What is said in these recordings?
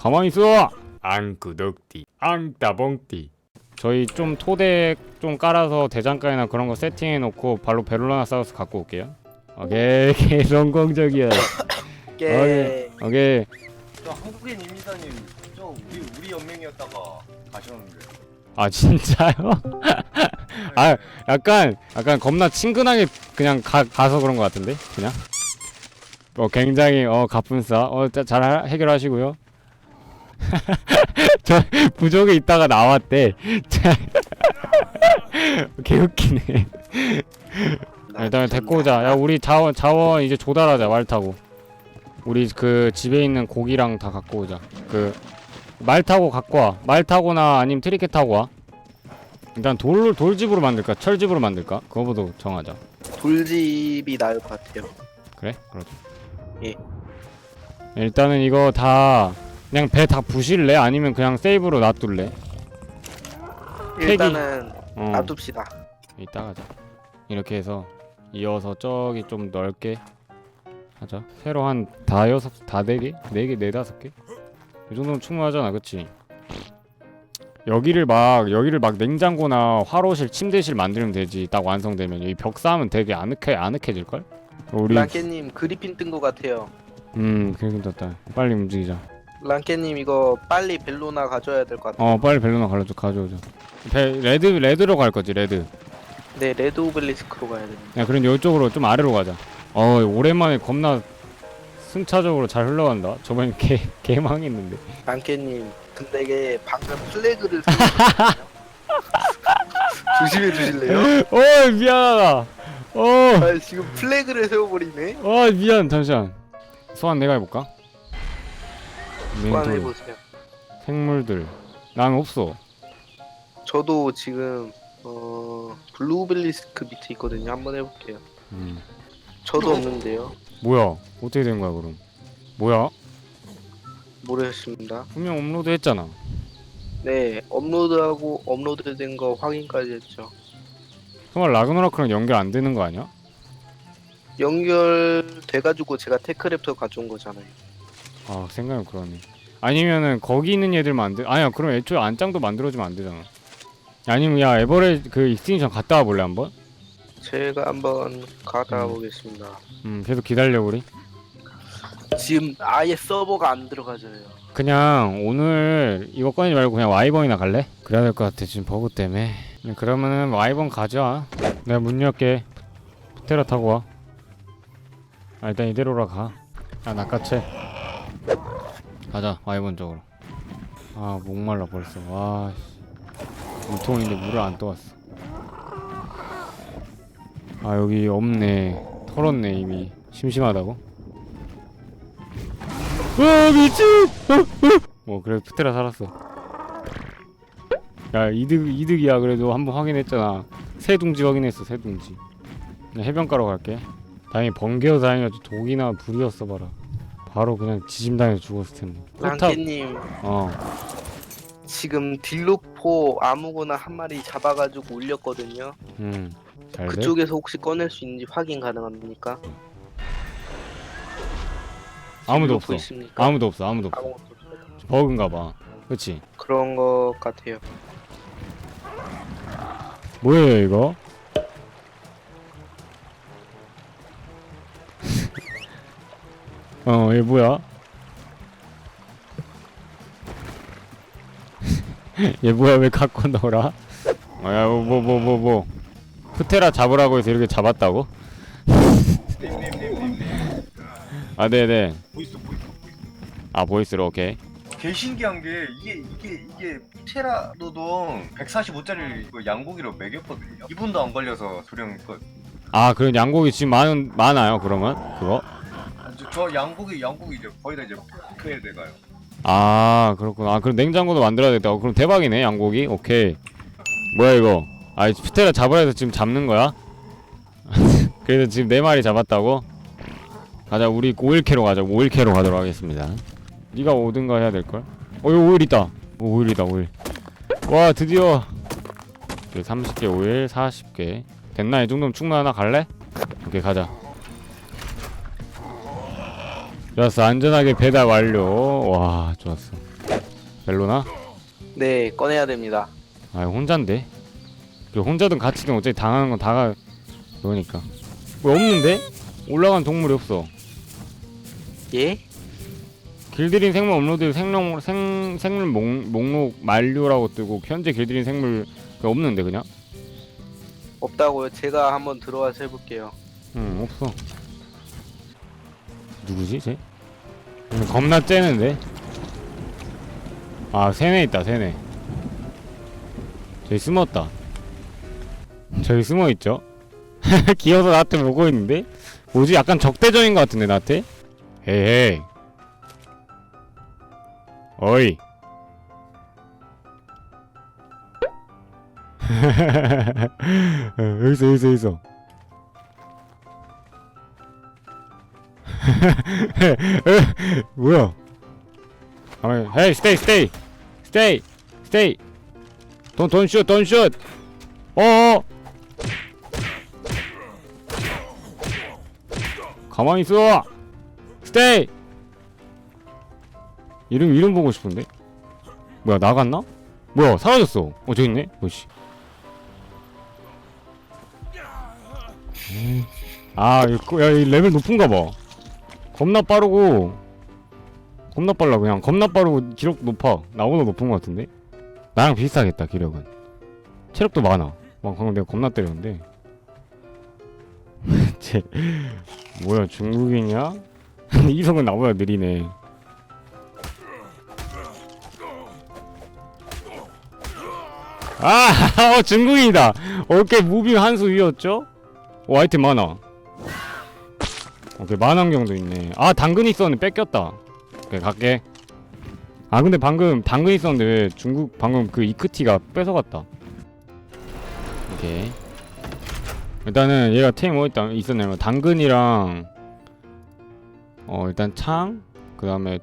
가만히 있어. 앙구덕띠 앙따봉띠. 저희 좀 토대 좀 깔아서 대장간이나 그런 거 세팅해 놓고 발로 베롤라나사우스 갖고 올게요. 오케이. 오케이 성공적이야. 게 오케이. 저 한국인 임리사님 저 우리 우리 연맹이었다가 가셨는데. 아 진짜요? 아 약간 약간 겁나 친근하게 그냥 가, 가서 그런 것 같은데? 그냥? 어 굉장히 어 가뿐싸. 어잘 해결하시고요 저 부족에 있다가 나왔대 자, 개웃기네 아, 일단 데리고 오자 야 우리 자원 자원 이제 조달하자 말 타고 우리 그 집에 있는 고기랑 다 갖고 오자 그 말 타고 갖고 와. 말 타고나 아니면 트리켓 타고 와. 일단 돌 돌집으로 만들까? 철집으로 만들까? 그거부터 정하자. 돌집이 나을 것 같아요. 그래? 그러자. 예. 일단은 이거 다 그냥 배 다 부실래? 아니면 그냥 세이브로 놔둘래? 일단은 어. 놔둡시다. 이따 가자. 이렇게 해서 이어서 저기 좀 넓게 하자. 새로 한 다여섯 다네 개? 네 개, 네 다섯 개? 이 정도면 충분하잖아, 그치? 여기를 막 여기를 막 냉장고나 화로실, 침대실 만들면 되지. 딱 완성되면 이 벽 쌓으면 되게 아늑해 아늑해질 걸? 우리 랑케님 그리핀 뜬것 같아요. 음 그렇게 됐다. 빨리 움직이자. 랑케님 이거 빨리 벨로나 가져야 될 것 같아요. 어 빨리 벨로나 갈라줘 가져오자. 배 레드 레드로 갈 거지 레드. 네 레드 오벨리스크로 가야 됩니다. 야 그럼 이쪽으로 좀 아래로 가자 어 오랜만에 겁나 순차적으로 잘 흘러간다 저번에 개 개망했는데 랑케님 근데 이게 방금 플래그를. 조심해 주실래요? 어 미안하다 어어 아, 지금 플래그를 세워버리네. 미안 잠시만 소환 내가 해볼까 인벤토리 소환해보세요. 생물들 난 없어 저도 지금 어 블루 오벨리스크 밑에 있거든요. 한번 해볼게요. 음 저도 없는데요. 뭐야 어떻게 된 거야 그럼 뭐야 모르겠습니다. 분명 업로드 했잖아 네 업로드하고 업로드된 거 확인까지 했죠. 정말 라그노라크랑 연결 안 되는 거 아니야 연결돼가지고 제가 테크랩터 가져온 거잖아요. 아 생각은 그러네. 아니면은 거기 있는 얘들 만들 아니야 그럼 애초에 안짱도 만들어주면 안 되잖아. 아니면 야 에버레 그 익스틴션 갔다 와 볼래 한번? 제가 한번 가다 음. 보겠습니다. 음 계속 기다려 우리. 지금 아예 서버가 안 들어가져요. 그냥 오늘 이거 꺼내지 말고 그냥 와이번이나 갈래? 그래야 될 것 같아 지금 버그 때문에. 음, 그러면은 와이번 가자. 내가 문 열게. 테라 타고 와. 아, 일단 이대로라 가아 낚아채 가자 와이번 쪽으로 아 목말라 벌써 와 씨. 물통인데 물을 안 떠왔어 아 여기 없네 털었네 이미 심심하다고? 와 미친! 뭐 그래도 푸테라 살았어. 야 이득 이득이야 그래도 한번 확인했잖아. 새 둥지 확인했어 새 둥지. 해변가로 갈게. 다행히 번개어 다행이었지 독이나 불이었어 봐라. 바로 그냥 지짐당해서 죽었을 텐데. 포탑 랑케님 어 지금 딜로포 아무거나 한 마리 잡아가지고 올렸거든요. 음. 잘 돼? 그쪽에서 혹시 꺼낼 수 있는지 확인 가능합니까? 아무도 딜로포 없어. 있습니까? 아무도 없어 아무도 없어. 아무것도 없어요. 버그인가 봐. 그치? 그런 것 같아요. 뭐예요 이거? 어, 얘 뭐야? 얘 뭐야 왜 갖고 놀아? 아야 뭐뭐 뭐 뭐 푸테라 잡으라고 해서 이렇게 잡았다고? 아 네네 보이스 보이스 아 보이스로 오케이 개 신기한 게 이게 이게 이게 테라 노동 145짜리 그 양고기로 매겼거든요 이분도 안 걸려서 도령했거 아 그럼 양고기 지금 많은 많아요 그러면 그거? 저, 저 양고기 양고기 이제 거의 다 이제 그에 돼가요. 아 그렇구나. 아 그럼 냉장고도 만들어야겠다. 어, 그럼 대박이네 양고기. 오케이. 뭐야 이거? 아 푸테라 잡으라 해서 지금 잡는 거야? 그래서 지금 네 마리 잡았다고? 가자 우리 5일캐로 가자. 5일캐로 가도록 하겠습니다. 네가 오든가 해야 될 걸? 어 여기 오일 있다. 오, 오일이다 오일. 와 드디어. 30개 오일 40개. 됐나? 이 정도면 충분하나? 갈래? 오케이 가자 좋았어 안전하게 배달 완료 와 좋았어 벨로나? 네 꺼내야 됩니다. 아 혼잔데 그 혼자든 같이든 어차피 당하는 건 다가 그러니까 왜 없는데? 올라간 동물이 없어 예? 길들인 생물 업로드 생명 생 생물 목, 목록 만료라고 뜨고 현재 길들인 생물 그 없는데 그냥 없다고요. 제가 한번 들어와서 해볼게요. 응 없어 누구지 쟤? 근데 겁나 째는데? 아 세네 있다 세네. 저기 숨었다. 저기 숨어있죠? 기어서 나한테 보고 있는데? 뭐지? 약간 적대적인 것 같은데 나한테? 헤이 어이. 어, 여기 있어 여기 있어 여기 있 뭐야? 가만히 헤이 스테이 스테이. 스테이 스테이. 돈돈 슛 돈슛. 어어. 가만히 있어. 스테이. 이름 이름 보고 싶은데? 뭐야 나갔나? 뭐야 사라졌어. 어 저기 있네? 오씨. 음. 아 이거 야 이 레벨 높은가 봐 겁나 빠르고 겁나 빨라. 그냥 겁나 빠르고 기록 높아. 나보다 높은 것 같은데? 나랑 비슷하겠다 기력은. 체력도 많아. 막 방금 내가 겁나 때렸는데. 쟤 뭐야 중국인이야? 이성은 나보다 느리네. 아 어, 중국인이다. 오케이 무빙 한 수 위였죠? 오 아이템 많아 오케이 만환경도 있네. 아 당근 있었는데 뺏겼다. 오케이 갈게. 아 근데 방금 당근 있었는데 왜 중국 방금 그 이크티가 뺏어갔다. 오케이. 일단은 얘가 템이 뭐 있다 있었냐면 당근이랑 어 일단 창 그 다음에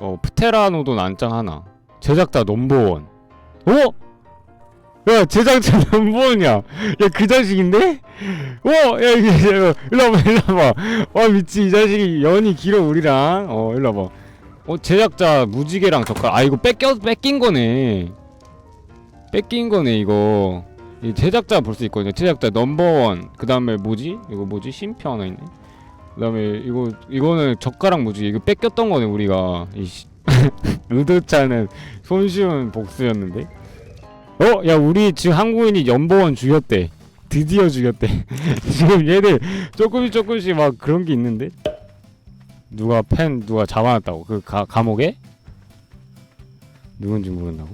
어 프테라노돈 난장 하나. 제작자 넘버원. 어? 야 제작자 넘버원이야 야그 자식인데? 어! 야 이게 일로 와봐 일로 와봐. 와 미치 이 자식이 연이 길어 우리랑. 어 일로 와봐. 어 제작자 무지개랑 젓갈 아 이거 뺏겨 뺏긴 거네. 뺏긴 거네 이거. 이 제작자 볼 수 있거든요. 제작자 넘버원. 그 다음에 뭐지? 이거 뭐지? 심표 하나 있네. 그 다음에 이거 이거는 젓가락 무지개 이거 뺏겼던 거네 우리가. 이씨. 않은 손쉬운 복수였는데 어? 야 우리 지금 한국인이 넘버원 죽였대. 드디어 죽였대. 지금 얘들 조금씩 조금씩 막 그런 게 있는데? 누가 펜 누가 잡아놨다고? 그 가, 감옥에? 누군지 모른다고?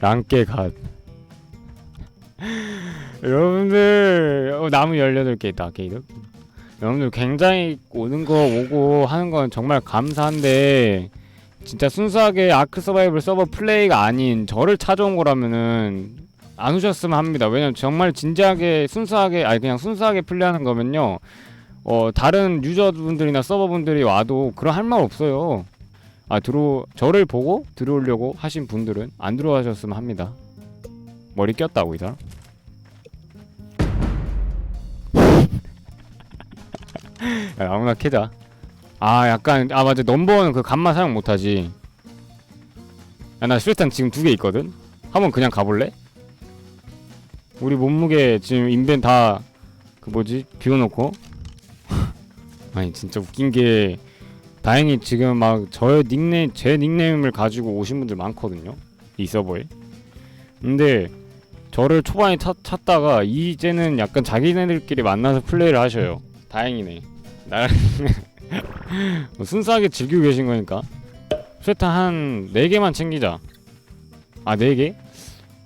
랑깨 갓. 여러분들 어, 나무 18개 있다 게이드 여러분들 굉장히 오는 거 오고 하는 건 정말 감사한데 진짜 순수하게 아크 서바이벌 서버 플레이가 아닌 저를 찾아온 거라면은 안 오셨으면 합니다. 왜냐면 정말 진지하게 순수하게 아니 그냥 순수하게 플레이하는 거면요. 어 다른 유저분들이나 서버분들이 와도 그런 할 말 없어요. 아 들어 저를 보고 들어오려고 하신 분들은 안 들어가셨으면 합니다. 머리 꼈다고 이 사람. 야, 아무나 캐자. 아 약간 아 맞아. 넘버원 그 간만 사용 못하지. 야나 슈레탄 지금 두 개 있거든. 한번 그냥 가볼래? 우리 몸무게 지금 인벤 다 그 뭐지? 비워놓고. 아니 진짜 웃긴 게 다행히 지금 막 저의 닉네임 제 닉네임을 가지고 오신 분들 많거든요? 이 서버에. 근데 저를 초반에 찾, 찾다가 이제는 약간 자기네들끼리 만나서 플레이를 하셔요. 다행이네. 나랑 뭐 순수하게 즐기고 계신 거니까. 쇠탄 한 4개만 챙기자. 아 4개?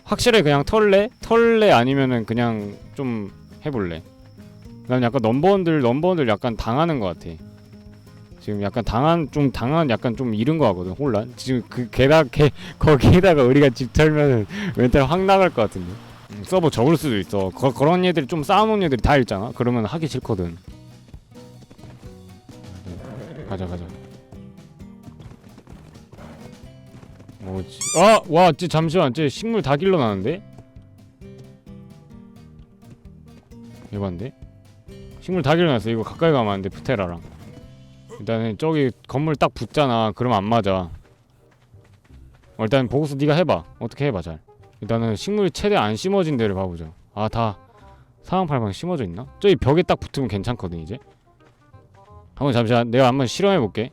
확실히 그냥 털래? 털래 아니면은 그냥 좀 해볼래? 난 약간 넘버원들 넘버원들 약간 당하는 것 같아. 지금 약간 당한 좀 당한 약간 좀 잃은 것 같거든 혼란? 지금 그 게다 게 거기에다가 우리가 집 털면은 멘탈 확 나갈 것 같은데. 음, 서버 적을 수도 있어. 거, 그런 애들이 좀 쌓아놓은 애들이 다 있잖아? 그러면 하기 싫거든 가자 가자. 뭐지? 아 와 쟤 잠시만 쟤 식물 다 길러나는데? 에반데? 식물 다 길러놨어. 이거 가까이 가면 안돼 프테라랑. 일단은 저기 건물 딱 붙잖아. 그럼 안 맞아. 어, 일단 보고서 네가 해봐. 어떻게 해봐 잘. 일단은 식물이 최대 안 심어진 데를 봐보자. 아다 사방팔방 심어져 있나? 저기 벽에 딱 붙으면 괜찮거든 이제 한번 잠시만. 내가 한번 실험해볼게.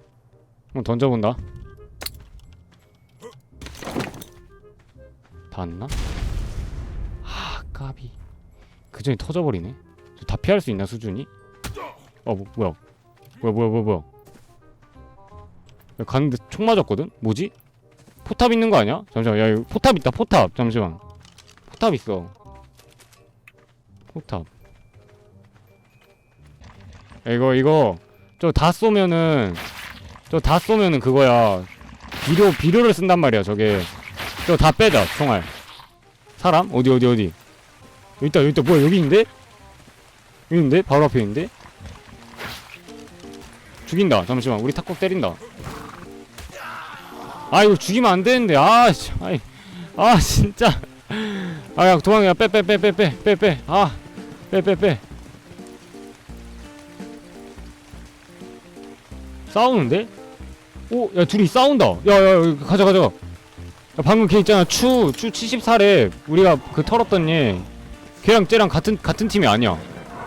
한번 던져본다. 닿았나? 아 까비. 그 전에 터져버리네. 저다 피할 수 있나 수준이? 어 뭐, 뭐야? 뭐야 뭐야 뭐야 뭐야? 야, 갔는데 총 맞았거든? 뭐지? 포탑 있는 거 아니야? 잠시만. 야 포탑 있다 포탑. 잠시만. 포탑 있어. 포탑. 야, 이거 이거 저 다 쏘면은 저 다 쏘면은 그거야. 비료 비료를 쓴단 말이야 저게. 저 다 빼자 총알. 사람? 어디 어디 어디? 여기 있다 있다. 뭐야 여기 있는데? 있는데? 바로 앞에 있는데? 죽인다. 잠시만. 우리 탁곡 때린다. 아 이거 죽이면 안 되는데. 아 씨, 아이 아 진짜. 아야 도망가 빼빼 빼 빼 빼 빼 빼아빼 빼빼 싸우는데? 오 야 둘이 싸운다. 야야 가자 가자. 야, 방금 걔 있잖아. 추 추 74래. 우리가 그 털었던 얘. 걔랑 쟤랑 같은 같은 팀이 아니야.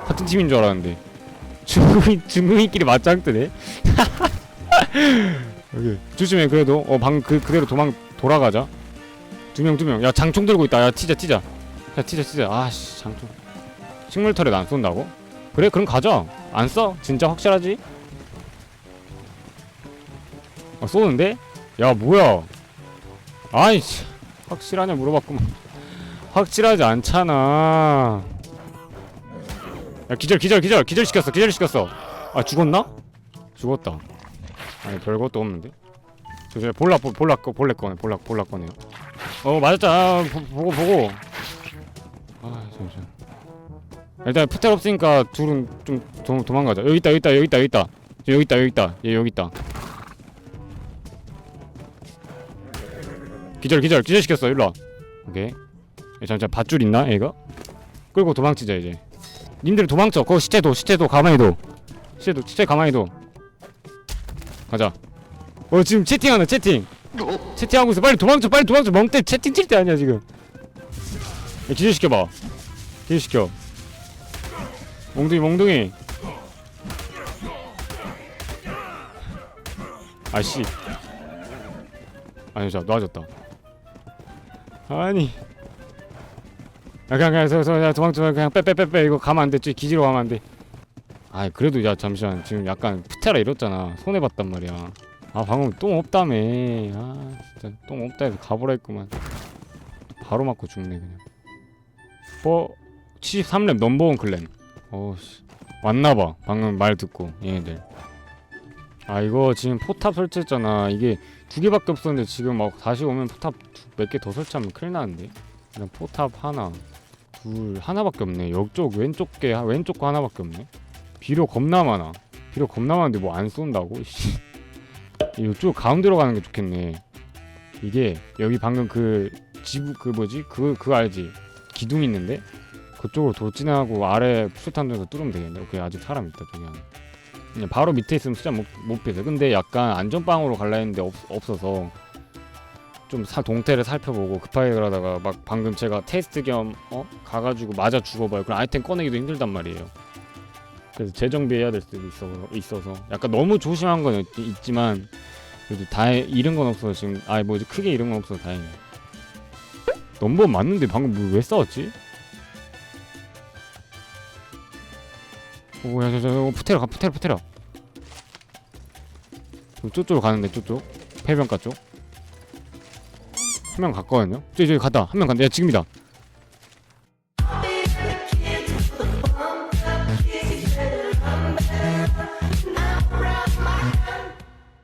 같은 팀인 줄 알았는데. 중국인 중국인끼리 맞짱 뜨네. 여기 조심해 그래도. 어 방 그 그대로 도망 돌아가자. 두 명 두 명. 야 장총 들고 있다. 야 튀자 튀자. 야 튀자 튀자. 아씨 장총. 식물 털에 안 쏜다고? 그래 그럼 가자. 안 써? 진짜 확실하지 아 쏘는데? 야 뭐야? 아이씨. 확실하냐 물어봤구만. 확실하지 않잖아. 야 기절 기절 기절 기절 시켰어 기절 시켰어. 아 죽었나? 죽었다. 아니 별것도 없는데? 저저 볼락 볼- 볼락 거 볼락 거네 볼락 볼락 거네요. 어 맞았잖아 아, 보, 보고 보고. 아 잠시만. 일단 푸텔 없으니까 둘은 좀 도, 도망가자. 여기 있다 여기 있다 여기 있다 여기 있다. 여기 있다 여기 있다. 있다 기절 기절. 기절 시켰어. 일로 와. 오케이. 야, 잠시만. 밧줄 있나? 얘가 끌고 도망치자 이제. 님들 도망쳐. 그거 시체도 시체도. 가만히 둬 시체도 시체 가만히 둬 가자. 어 지금 채팅하네 채팅. 채팅하고 있어. 빨리 도망쳐 빨리 도망쳐. 멍때 채팅 칠 때 아니야 지금. 야, 기절시켜봐. 기절시켜. 몽둥이 몽둥이. 아씨. 아니 자 놔졌다 아니. 야 그냥 그냥 서, 서, 야, 도망쳐 그냥 빼빼빼빼 이거 가면 안돼 기지로 가면 안돼. 아이 그래도 야 잠시만. 지금 약간 푸테라 이렇잖아. 손해봤단 말이야. 아 방금 똥 없다며. 아 진짜 똥 없다 해서 가보라 했구만. 바로 맞고 죽네 그냥. 뭐 73렙 넘버원 클랜. 어씨. 왔나봐. 방금 말 듣고 얘네들 아 이거 지금 포탑 설치했잖아. 이게 두 개밖에 없었는데 지금 막 다시 오면 포탑 몇 개 더 설치하면 큰일 나는데? 일단 포탑 하나 둘 하나밖에 없네. 이쪽 왼쪽 게 왼쪽 거 하나밖에 없네. 비료 겁나 많아. 비료 겁나 많은데 뭐 안 쏜다고? 씨. 이쪽 가운데로 가는 게 좋겠네. 이게 여기 방금 그 지부 그 뭐지? 그 그거 알지? 기둥 있는데? 그쪽으로 돌진하고 아래 수탄 던서 뚫으면 되겠네. 오케이 아직 사람 있다 저기 그냥 바로 밑에 있으면 수자 못, 못 피해 근데 약간 안전빵으로 갈라 했는데 없, 없어서 좀 사, 동태를 살펴보고 급하게 그러다가 막 방금 제가 테스트 겸 어? 가가지고 맞아 죽어봐요. 그럼 아이템 꺼내기도 힘들단 말이에요. 그래서 재정비해야 될 수도 있어, 있어서. 약간 너무 조심한 건 있, 있지만 그래도 다 잃은 건 없어서 지금 아 뭐지 크게 잃은 건 없어서 다행이야 넘버 맞는데 방금 뭐왜 싸웠지? 오야 저저 푸테라 가 푸테라 푸테라. 저쪽으로 가는데 저쪽. 폐병가 쪽. 한 명 갔거든요 저기 저기 갔다. 한 명 간다. 야 지금이다